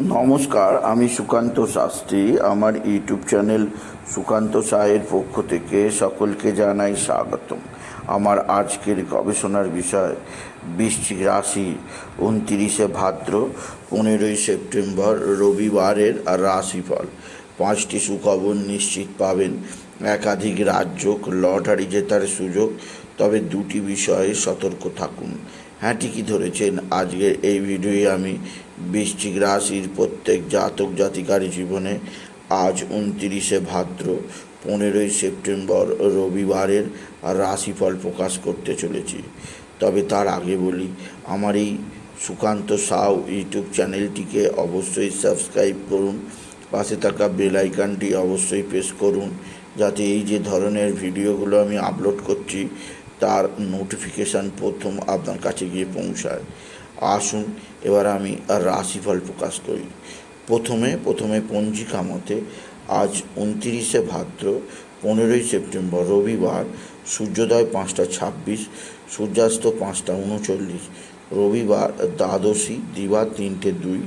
নমস্কার, আমি সুকান্ত শাস্ত্রী। আমার ইউটিউব চ্যানেল সুকান্ত সাহের পক্ষ থেকে সকলকে জানাই স্বাগতম। আমার আজকের গবেষণার বিষয়, বৃশ্চিক রাশি, উনতিরিশে ভাদ্র, পনেরোই সেপ্টেম্বর, রবিবারের রাশিফল। পাঁচটি সুখবর নিশ্চিত পাবেন। একাধিক রাজ্য লটারি জেতার সুযোগ, তবে দুটি বিষয়ে সতর্ক থাকুন। হ্যাঁ ঠিকই ধরেছেন। আজকের এই ভিডিওয়ে আমি বৃশ্চিক রাশির প্রত্যেক জাতক জাতিকার জীবনে আজ উনতিরিশে ভাদ্র পনেরোই সেপ্টেম্বর রবিবারের রাশিফল প্রকাশ করতে চলেছি। তবে তার আগে বলি, আমার এই সুকান্ত সাউ ইউটিউব চ্যানেলটিকে অবশ্যই সাবস্ক্রাইব করুন, পাশে থাকা বেল অবশ্যই প্রেস করুন, যাতে এই যে ধরনের ভিডিওগুলো আমি আপলোড করছি, তার নোটিফিকেশান প্রথম আপনার কাছে গিয়ে পৌঁছায়। আসুন, এবার আমি আর রাশিফল প্রকাশ করি। প্রথমে প্রথমে পঞ্জিকা মতে আজ উনতিরিশে ভাদ্র, পনেরোই সেপ্টেম্বর, রবিবার, সূর্যোদয় পাঁচটা ছাব্বিশ, সূর্যাস্ত পাঁচটা উনচল্লিশ, রবিবার দ্বাদশী, দিবা তিনটে দুই,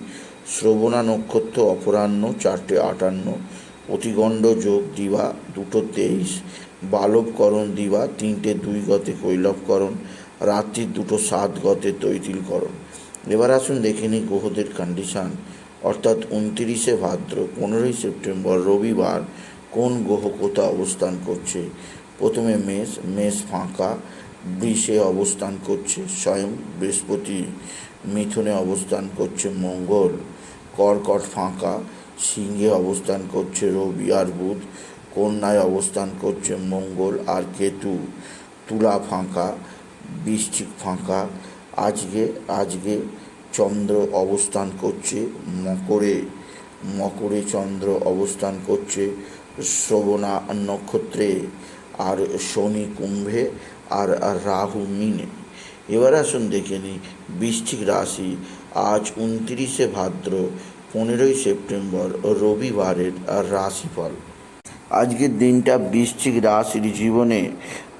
শ্রবণা নক্ষত্র অপরাহ্ন চারটে আটান্ন, অতিগণ্ড যোগ দিবা দুটো তেইশ, বালবকরণ দিবা তিনটে দুই গতে কৈলবকরণ রাত্রি দুটো সাত গতে তৈতিলকরণ। এবার আসুন দেখে নিই গ্রহদের কন্ডিশান অর্থাৎ উনতিরিশে ভাদ্র, পনেরোই সেপ্টেম্বর, রবিবার কোন গ্রহ কোথা অবস্থান করছে? প্রথমে মেষ মেষ ফাঁকা, বৃষে অবস্থান করছে, স্বয়ং বৃহস্পতি মিথুনে অবস্থান করছে, মঙ্গল, কর্কট ফাঁকা, সিংহে অবস্থান করছে, রবি আর বুধ, কন্যায় অবস্থান করছে, মঙ্গল আর কেতু, তুলা ফাঁকা বৃশ্চিক ফাঁকা। আজকে আজকে চন্দ্র অবস্থান করছে মকরে। মকরে চন্দ্র অবস্থান করছে শ্রবণা নক্ষত্রে। আর শনি কুম্ভে আর রাহু মিনে। এবার আসুন দেখে নিই, বৃশ্চিক রাশি আজ উনত্রিশে ভাদ্র, পনেরোই সেপ্টেম্বর, রবিবারের রাশিফল। আজকের দিনটা বৃশ্চিক রাশির জীবনে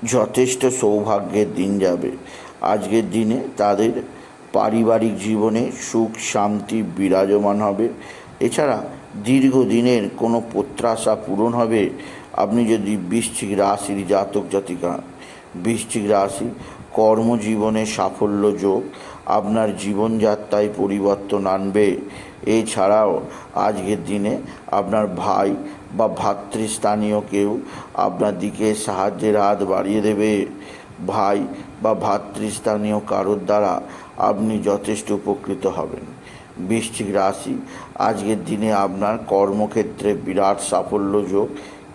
যথেষ্ট সৌভাগ্যের দিন যাবে। আজকের দিনে তাদের পারিবারিক জীবনে সুখ, শান্তি বিরাজমান হবে। এছাড়া দীর্ঘদিনের কোনো প্রত্যাশা পূরণ হবে। আপনি যদি বৃশ্চিক রাশির জাতক জাতিকা, বৃশ্চিক রাশি কর্মজীবনে সাফল্য যোগ, আপনার জীবনযাত্রায় পরিবর্তন আনবে। এছাড়াও আজকের দিনে আপনার ভাই বা ভাতৃস্থানীয় কেউ আপনার দিকে সাহায্যের হাত বাড়িয়ে দেবে। ভাই বা ভাতৃস্থানীয় কারোর দ্বারা আপনি যথেষ্ট উপকৃত হবেন। বৃশ্চিক রাশি, আজকের দিনে আপনার কর্মক্ষেত্রে বিরাট সাফল্য যোগ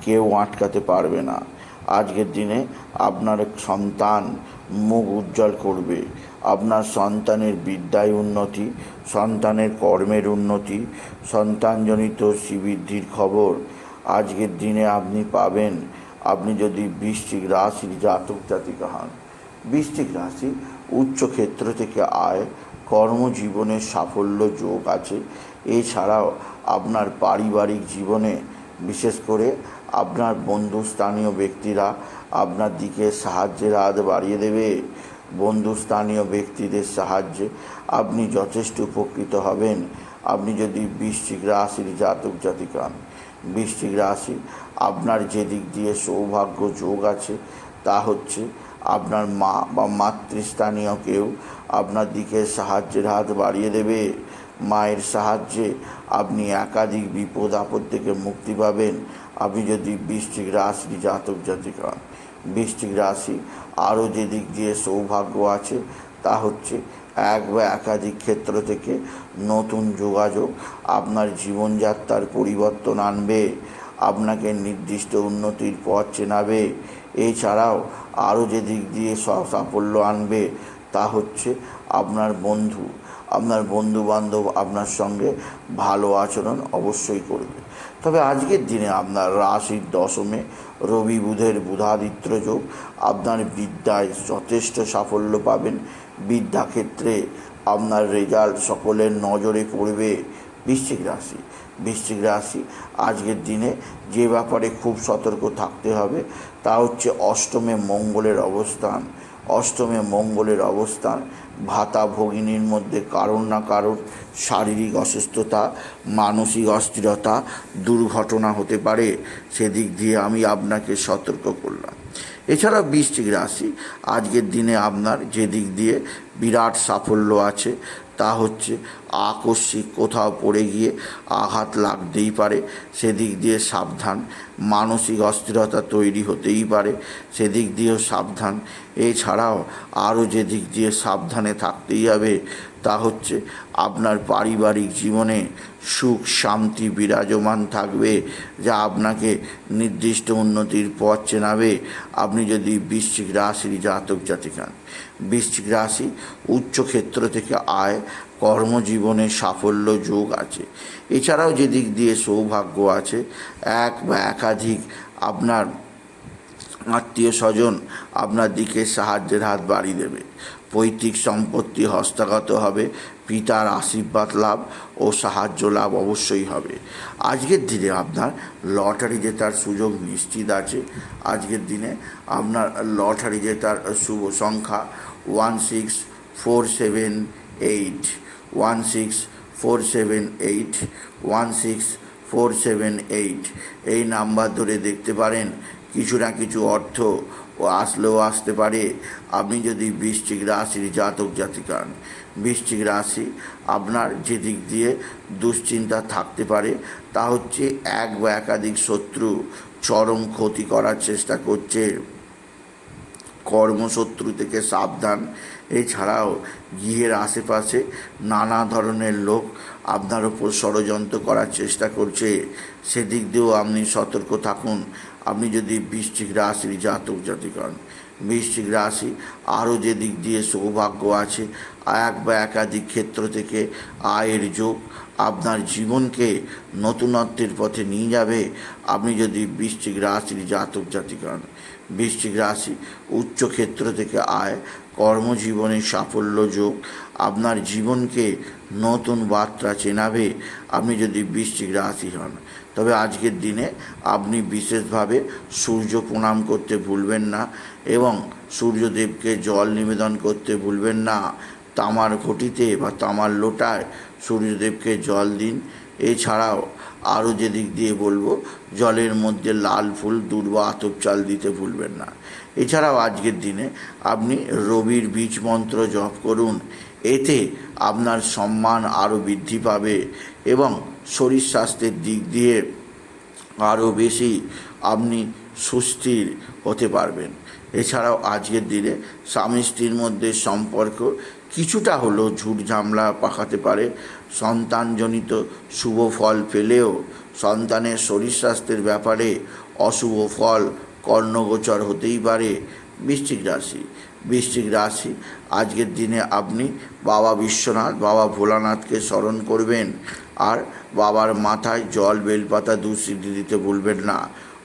কেউ আটকাতে পারবে না। আজকের দিনে আপনার সন্তান মুখ উজ্জ্বল করবে। আপনার সন্তানের বিদ্যায় উন্নতি, সন্তানের কর্মের উন্নতি, সন্তানজনিত শ্রীবৃদ্ধির খবর আজকের দিনে আপনি পাবেন, আপনি যদি বৃশ্চিক রাশির জাতক জাতিকা হন, বৃশ্চিক রাশি উচ্চ ক্ষেত্র থেকে আয় কর্মজীবনের সাফল্য যোগ আছে। এছাড়াও আপনার পারিবারিক জীবনে, বিশেষ করে আপনার বন্ধুস্থানীয় ব্যক্তিরা আপনার দিকে সাহায্যের হাত বাড়িয়ে দেবে। বন্ধুস্থানীয় ব্যক্তিদের সাহায্যে আপনি যথেষ্ট উপকৃত হবেন। আপনি যদি বৃশ্চিক রাশির জাতক জাতিকা বৃশ্চিক রাশি। আপনার যে দিক দিয়ে সৌভাগ্য যোগ আছে, তা হচ্ছে আপনার মা বা মাতৃস্থানীয় কেউ আপনার দিকে সাহায্যের হাত বাড়িয়ে দেবে। মায়ের সাহায্যে আপনি একাধিক বিপদ আপদ থেকে মুক্তি পাবেন। আপনি যদি বৃশ্চিক রাশি জাতক জাতিকা হন। বৃশ্চিক রাশি আরও যে দিক দিয়ে সৌভাগ্য আছে, তা হচ্ছে এক বা একাধিক ক্ষেত্র থেকে নতুন যোগাযোগ, আপনার জীবনযাত্রার পরিবর্তন আনবে, আপনাকে নির্দিষ্ট উন্নতির পথ চেনাবে, এছাড়াও আরও যে দিক দিয়ে সাফল্য আনবে, তা হচ্ছে আপনার বন্ধু। আপনার বন্ধু বান্ধব আপনার সঙ্গে ভালো আচরণ অবশ্যই করবে। তবে আজকের দিনে আপনার রাশির দশমে রবি বুধের বুধাদিত্য যোগ আপনার বিদ্যায় যথেষ্ট সাফল্য পাবেন। বিদ্যাক্ষেত্রে আপনার রেজাল্ট সকলের নজরে পড়বে বৃশ্চিক রাশি। বৃশ্চিক রাশি আজকের দিনে যে ব্যাপারে খুব সতর্ক থাকতে হবে তা হচ্ছে অষ্টমে মঙ্গলের অবস্থান। অষ্টমে মঙ্গলের অবস্থান, ভাতা ভগিনীর মধ্যে কারণ না কারণ, শারীরিক অসুস্থতা, মানসিক অস্থিরতা দুর্ঘটনা হতে পারে। সেদিক দিয়ে আমি আপনাকে সতর্ক করলাম। এছাড়া বৃশ্চিক রাশি। আজকের দিনে আপনার যে দিক দিয়ে বিরাট সাফল্য আছে, তা হচ্ছে আকস্মিক কোথাও পড়ে গিয়ে আঘাত লাগতেই পারে। সেদিক দিয়ে সাবধান। মানসিক অস্থিরতা তৈরি হতেই পারে। সেদিক দিয়েও সাবধান। এছাড়াও আরও যে দিক দিয়ে সাবধানে থাকতেই হবে তা হচ্ছে আপনার পারিবারিক জীবনে সুখ, শান্তি, বিরাজমান থাকবে, যা আপনাকে নির্দিষ্ট উন্নতির পথ চেনাবে। আপনি যদি বৃশ্চিক রাশির জাতক জাতিকান বৃশ্চিক রাশি উচ্চ ক্ষেত্র থেকে আয়, কর্মজীবনে সাফল্য যোগ আছে। এছাড়াও যে দিক দিয়ে সৌভাগ্য আছে, এক বা একাধিক আপনার আত্মীয় স্বজন আপনার দিকে সাহায্যের হাত বাড়িয়ে দেবে। পৈতৃক সম্পত্তি হস্তগত হবে, পিতার আশীর্বাদ লাভ ও সাহায্য লাভ অবশ্যই হবে। আজকের দিনে আপনার লটারি জেতার সুযোগ নিশ্চিত আছে। আজকের দিনে আপনার লটারি জেতার শুভ সংখ্যা one six four seven eight, one six four seven eight, one six four seven eight. এই নাম্বার ধরে দেখতে পারেন, কিছু না কিছু অর্থ ও আসলেও আসতে পারে। আপনি যদি বৃশ্চিক রাশির জাতক জাতিকান বৃশ্চিক রাশি আপনার যে দিক দিয়ে দুশ্চিন্তা থাকতে পারে, তা হচ্ছে এক বা একাধিক শত্রু চরম ক্ষতি করার চেষ্টা করছে। কর্মশত্রু থেকে সাবধান। এছাড়াও গৃহের আশেপাশে নানা ধরনের লোক আপনার ওপর ষড়যন্ত্র করার চেষ্টা করছে। সেদিক দিয়েও আপনি সতর্ক থাকুন। আপনি যদি বৃশ্চিক রাশির জাতক জাতিকন বৃশ্চিক রাশি আরও যে দিক দিয়ে সৌভাগ্য আছে, এক বা একাধিক ক্ষেত্র থেকে আয়ের যোগ আপনার জীবনকে নতুনত্বের পথে নিয়ে যাবে। আপনি যদি বৃশ্চিক রাশির জাতক জাতিকন বৃশ্চিক রাশি উচ্চ ক্ষেত্র থেকে আয় কর্মজীবনে সাফল্য যোগ। আপনার জীবনকে নতুন বার্তা চেনাবে। আপনি যদি বৃশ্চিক রাশি হন, তবে আজকের দিনে আপনি বিশেষভাবে সূর্য প্রণাম করতে ভুলবেন না এবং সূর্যদেবকে জল নিবেদন করতে ভুলবেন না। তামার ঘটিতে বা তামার লোটায় সূর্যদেবকে জল দিন। এছাড়াও আরও যে দিক দিয়ে বলব, জলের মধ্যে লাল ফুল, দুর্ব আতপ চাল দিতে ভুলবেন না। এছাড়াও আজকের দিনে আপনি রবির বীজ মন্ত্র জপ করুন, এতে আপনার সম্মান আরও বৃদ্ধি পাবে এবং শরীর স্বাস্থ্যের দিক দিয়ে আরও বেশি আপনি সুস্থির হতে পারবেন। এছাড়াও আজকের দিনে স্বামী স্ত্রীর মধ্যে সম্পর্ক কিছুটা হলেও ঝুট ঝামলা পাকাতে পারে সন্তানজনিত শুভ ফল পেলেও সন্তানের শরীর স্বাস্থ্যের ব্যাপারে অশুভ ফল কর্ণগোচর হতেই পারে বৃশ্চিক রাশি। বৃশ্চিক রাশি, আজকের দিনে আপনি বাবা বিশ্বনাথ, বাবা ভোলানাথকে স্মরণ করবেন। আর বাবার মাথায় জল, বেলপাতা দুঃসিদ্ধি দিতে ভুলবেন না।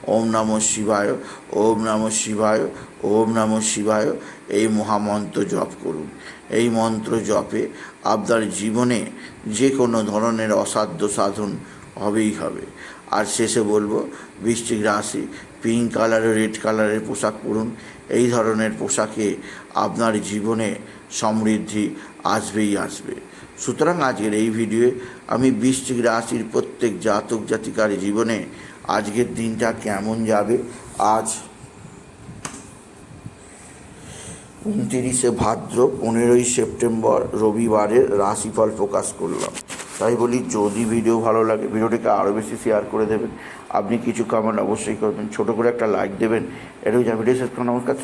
ওম নম শিবায়, ওম নম শিবায়, ওম নম শিবায়। এই মহামন্ত্র জপ করুন। এই মন্ত্র জপে আপনার জীবনে যে কোনো ধরনের অসাধ্য সাধন হবেই হবে। আর শেষে বলব, বৃশ্চিক রাশি পিঙ্ক কালারের রেড কালারের পোশাক পরুন। এই ধরনের পোশাকে আপনার জীবনে সমৃদ্ধি আসবেই আসবে। সুতরাং আজকের এই ভিডিওয়ে আমি বৃশ্চিক রাশির প্রত্যেক জাতক জাতিকার জীবনে আজকের দিনটা কেমন যাবে? আজ উনতিরিশে ভাদ্র, পনেরোই সেপ্টেম্বর রবিবারের রাশিফল প্রকাশ করলাম। তাই বলি, যদি ভিডিও ভালো লাগে, ভিডিওটিকে আরও বেশি শেয়ার করে দেবেন। আপনি কিছু কমেন্ট অবশ্যই করবেন। ছোটো করে একটা লাইক দেবেন। এটাই যা ভিডিও শেষ করুন, নমস্কার।